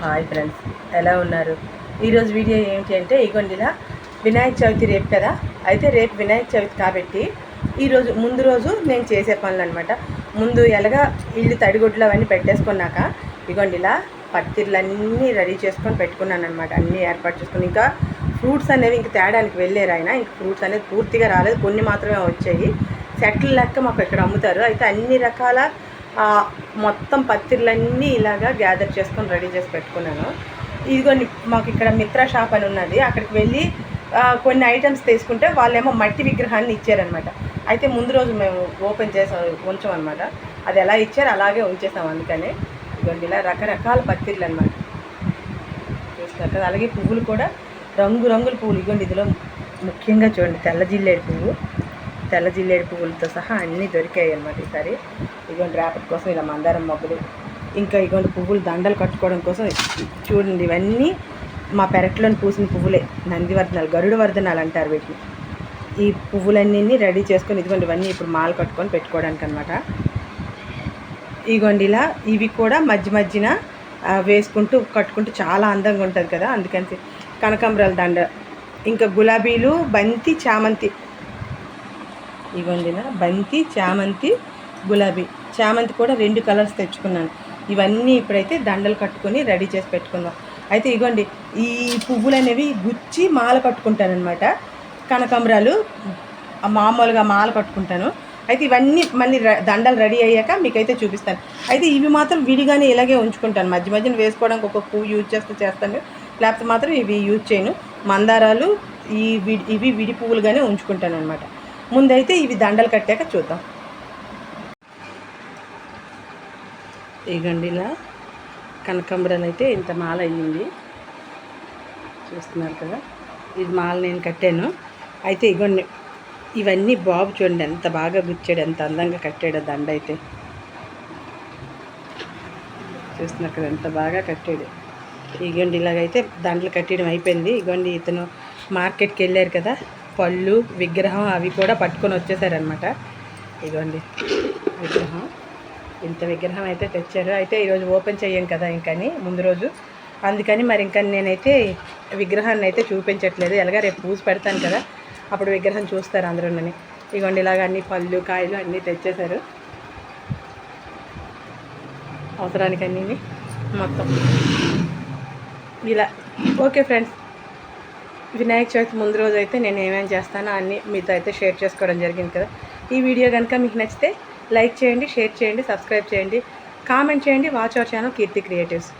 Hi friends ఎలా ఉన్నారు? ఈరోజు వీడియో ఏంటి అంటే ఇగోండిలా వినాయక చవితి రేపు కదా? అయితే రేపు వినాయక చవితి కాబట్టి ఈరోజు ముందు రోజు నేను చేసే పనులు అనమాట ముందు ఎలాగా ఇల్లు తడిగుడ్లు అవన్నీ పెట్టేసుకున్నాక ఇగొండిలా పత్తిర్లన్నీ రెడీ చేసుకొని పెట్టుకున్నాను అనమాట అన్నీ ఏర్పాటు చేసుకుని. ఇంకా ఫ్రూట్స్ అనేవి ఇంక తేడానికి వెళ్ళారు ఆయన. ఇంక ఫ్రూట్స్ అనేది పూర్తిగా రాలేదు. కొన్ని మాత్రమే వచ్చాయి. సెట్ల లెక్క మాకు ఇక్కడ అమ్ముతారు. అయితే అన్ని రకాల మొత్తం పత్తిళ్ళన్నీ ఇలాగా గ్యాదర్ చేసుకొని రెడీ చేసి పెట్టుకున్నాను. ఇదిగోండి మాకు ఇక్కడ మిత్ర షాప్ అని ఉన్నది. అక్కడికి వెళ్ళి కొన్ని ఐటమ్స్ తీసుకుంటే వాళ్ళేమో మట్టి విగ్రహాన్ని ఇచ్చారనమాట అయితే ముందు రోజు మేము ఓపెన్ చేసాం ఉంచామన్నమాట. అది ఎలా ఇచ్చారు అలాగే ఉంచేసాం అందుకనే. ఇదిగోండి ఇలా రకరకాల పత్తిర్లు అనమాట చూస్తారు కదా అలాగే పువ్వులు కూడా రంగురంగుల పువ్వులు. ఇదిగోండి ఇదిలో ముఖ్యంగా చూడండి తెల్ల జిల్లేడు పువ్వు. తెల్ల జిల్లేడు పువ్వులతో సహా అన్నీ దొరికాయి అనమాట ఈసారి. ఇదిగోండి రేపటి కోసం ఇలా మందారం మొగ్గలు ఇంకా ఇదిగోండి పువ్వులు దండలు కట్టుకోవడం కోసం చూడండి ఇవన్నీ మా పెరట్లోని పూసిన పువ్వులే. నందివర్ధనాలు గరుడ వర్ధనాలు అంటారు వీటిని. ఈ పువ్వులన్నీ రెడీ చేసుకొని ఇదిగోండి ఇవన్నీ ఇప్పుడు మాల కట్టుకొని పెట్టుకోవడానికి అనమాట ఇగోండి ఇలా ఇవి కూడా మధ్య మధ్యన వేసుకుంటూ కట్టుకుంటూ చాలా అందంగా ఉంటుంది కదా అందుకని కనకాంబరాల దండ ఇంకా గులాబీలు బంతి చామంతి ఇగోండినా బంతి చామంతి గులాబీ. చామంతి కూడా రెండు కలర్స్ తెచ్చుకున్నాను. ఇవన్నీ ఇప్పుడైతే దండలు కట్టుకొని రెడీ చేసి పెట్టుకుందాం. అయితే ఇగోండి ఈ పువ్వులు అనేవి గుచ్చి మాల కట్టుకుంటానమాట కనకాంబరాలు మామూలుగా మాల కట్టుకుంటాను. అయితే ఇవన్నీ మళ్ళీ దండలు రెడీ అయ్యాక మీకైతే చూపిస్తాను. అయితే ఇవి మాత్రం విడిగానే ఇలాగే ఉంచుకుంటాను. మధ్య మధ్యన వేసుకోవడానికి ఒక పువ్వు యూజ్ చేస్తూ చేస్తాను. లేకపోతే మాత్రం ఇవి యూజ్ చేయను. మందారాలు ఈ విడి ఇవి విడి పువ్వులుగానే ఉంచుకుంటాను అనమాట ముందైతే ఇవి దండలు కట్టాక చూద్దాం. ఇగండి ఇలా కనకాంబరాలు అయితే ఇంత మాల అయ్యింది. చూస్తున్నారు కదా ఇది మాల నేను కట్టాను. అయితే ఇగోండి ఇవన్నీ బాబు చూడండి ఎంత బాగా గుచ్చాడు ఎంత అందంగా కట్టాడు దండ అయితే. చూస్తున్నారు కదా ఎంత బాగా కట్టాడు. ఇగోండి ఇలాగైతే దండలు కట్టడం అయిపోయింది. ఇగోండి ఇతను మార్కెట్కి వెళ్ళారు కదా పళ్ళు విగ్రహం అవి కూడా పట్టుకొని వచ్చేసారనమాట ఇదిగోండి విగ్రహం. ఇంత విగ్రహం అయితే తెచ్చారు. అయితే ఈరోజు ఓపెన్ చేయం కదా ఇంకని ముందు రోజు. అందుకని మరి ఇంకా నేనైతే విగ్రహాన్ని అయితే చూపించట్లేదు. ఎలాగ రేపు పూజ పెడతాను కదా అప్పుడు విగ్రహం చూస్తారు అందరూనని. ఇగోండి ఇలాగ అన్ని పళ్ళు కాయలు అన్నీ తెచ్చేశారు. అవసరానికి అన్నీ మొత్తం. ఇలా. Okay friends. వినాయక చవితి ముందు రోజు అయితే నేను ఏమేమి చేస్తానో అన్నీ మీతో అయితే షేర్ చేసుకోవడం జరిగింది కదా. ఈ వీడియో కనుక మీకు నచ్చితే లైక్ చేయండి షేర్ చేయండి సబ్స్క్రైబ్ చేయండి కామెంట్ చేయండి. Watch our channel Keerthi creatives